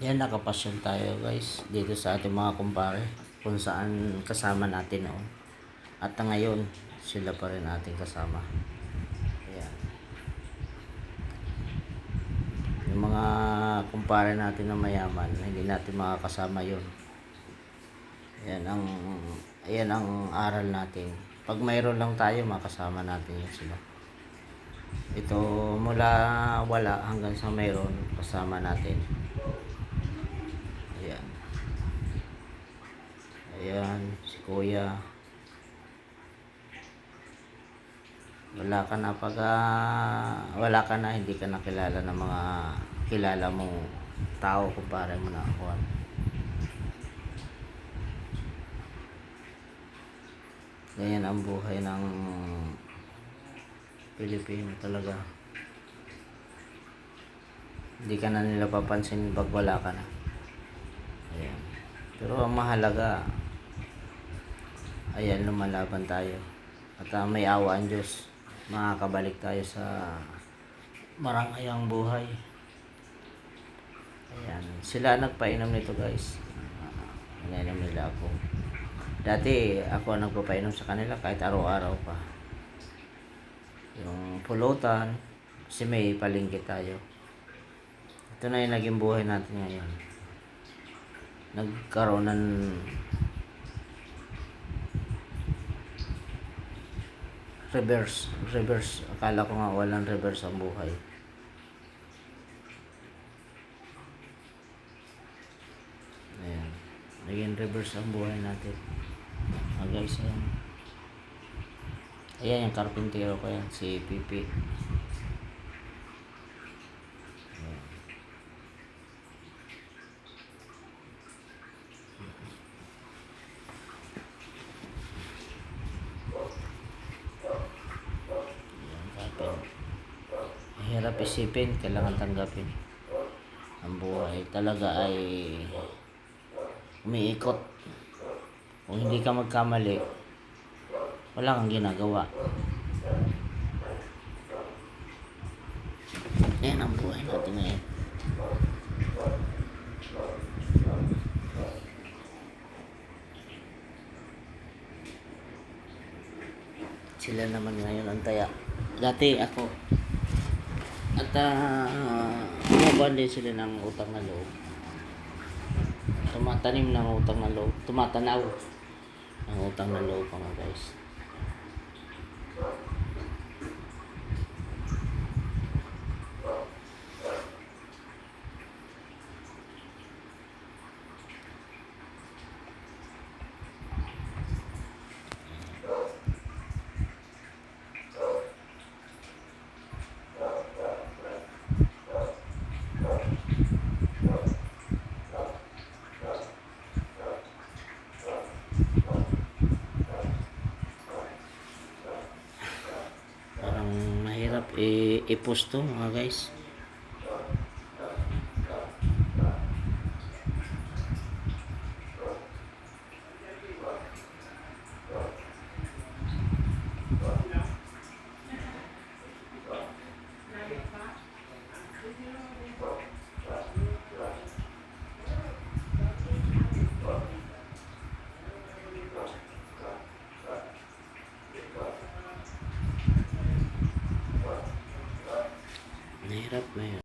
Yan, nakapasyon tayo guys dito sa ating mga kumpare kung saan kasama natin noon. At ngayon, sila pa rin ating kasama. Ayan. Yung mga kumpare natin na mayaman, hindi natin makakasama yun. Ayan ang, ayan ang aral natin. Pag mayroon lang tayo, makasama natin yun sila. Ito mula wala hanggang sa mayroon, kasama natin. Ayan. Ayan, si Kuya. Wala ka na pag ah, wala ka na, hindi ka nakilala ng mga kilala mong tao kumpare mo na ako. Ganyan ang buhay ng Pilipino talaga. Hindi ka na nila papansin pag wala ka na. Pero ang mahalaga, ayan, lumalaban tayo. At ah, may awa ang Diyos. Makakabalik tayo sa marangayang buhay. Ayan. Sila nagpainom nito guys. Uh, Inainom nila ako. Dati ako nagpapainom sa kanila kahit araw-araw pa. Yung pulutan, kasi may palingkit tayo. Ito na yung naging buhay natin ngayon nagkaroon ng reverse reverse. Akala ko nga walang reverse ang buhay. Ayan. Naging reverse ang buhay natin. Ah guys ayan. Ayan yung karpintero ko yan si Pipi Ayan. Ayan, kapin. Mahirap isipin, kailangan tanggapin. Ang buhay talaga ay umiikot. Kung hindi ka magkamali, wala kang ginagawa. Yan ang buhay natin ngayon. Sila naman ngayon ang taya. Dati ako. At uh, bumaban din sila ng utang na loob. Tumatanim ng utang na loob. Tumatanaw ng utang na loob mga guys. I-post to mga guys. up, man.